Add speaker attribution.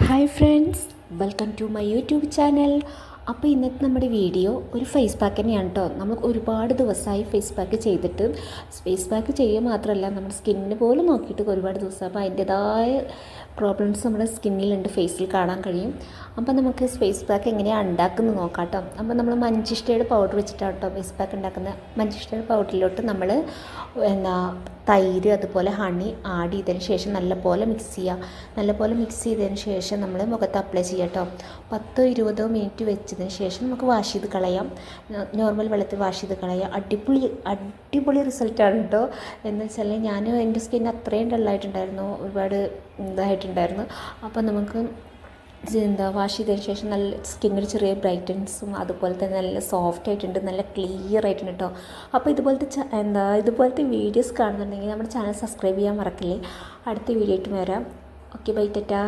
Speaker 1: Hi friends welcome to my YouTube channel. അപ്പോൾ ഇന്നത്തെ നമ്മുടെ വീഡിയോ ഒരു ഫേസ് പാക്ക് തന്നെയാണ് കേട്ടോ. നമ്മൾ ഒരുപാട് ദിവസമായി ഫേസ് പാക്ക് ചെയ്തിട്ട് ഫേസ് പാക്ക് ചെയ്യുക മാത്രമല്ല നമ്മുടെ സ്കിന്നിന് പോലും നോക്കിയിട്ട് ഒരുപാട് ദിവസം അപ്പോൾ അതിന്റെതായ പ്രോബ്ലംസ് നമ്മുടെ സ്കിന്നിലുണ്ട് ഫേസിൽ കാണാൻ കഴിയും. അപ്പോൾ നമുക്ക് ഫേസ് പാക്ക് എങ്ങനെയാണ് ഉണ്ടാക്കുന്നത് നോക്കാം കേട്ടോ. അപ്പോൾ നമ്മൾ മഞ്ചിഷ്ടയുടെ പൗഡർ വെച്ചിട്ടാണ് കേട്ടോ ഫേസ് പാക്ക് ഉണ്ടാക്കുന്നത്. മഞ്ചിഷ്ടയുടെ പൗഡറിലോട്ട് നമ്മൾ എന്താ തൈര് അതുപോലെ ഹണി ആഡ് ചെയ്തതിന് ശേഷം നല്ലപോലെ മിക്സ് ചെയ്യുക നല്ലപോലെ മിക്സ് ചെയ്തതിന് ശേഷം നമ്മൾ മുഖത്ത് അപ്ലൈ ചെയ്യുക കേട്ടോ പത്തോ ഇരുപതോ മിനിറ്റ് വെച്ചതിന് ശേഷം നമുക്ക് വാഷ് ചെയ്ത് കളയാം. നോർമൽ വെള്ളത്തിൽ വാഷ് ചെയ്ത് കളയാം. അടിപൊളി അടിപൊളി റിസൾട്ടാണ് കേട്ടോ എന്ന് വെച്ചാൽ ഞാൻ എന്റെ സ്കിൻ അത്രയും ഡള്ളായിട്ടുണ്ടായിരുന്നു ഒരുപാട് ഇതായിട്ടുണ്ടായിരുന്നു. അപ്പോൾ നമുക്ക് എന്താ വാഷ് ചെയ്തതിന് ശേഷം നല്ല സ്കിന്നിൽ ചെറിയ ബ്രൈറ്റൻസും അതുപോലെ തന്നെ നല്ല സോഫ്റ്റ് ആയിട്ടുണ്ട് നല്ല ക്ലിയർ ആയിട്ടുണ്ട് കേട്ടോ അപ്പോൾ ഇതുപോലത്തെ എന്താ ഇതുപോലത്തെ വീഡിയോസ് കാണുന്നുണ്ടെങ്കിൽ നമ്മുടെ ചാനൽ സബ്സ്ക്രൈബ് ചെയ്യാൻ മറക്കില്ലേ? അടുത്ത വീഡിയോ ആയിട്ട് വരാം. Okay bye Tata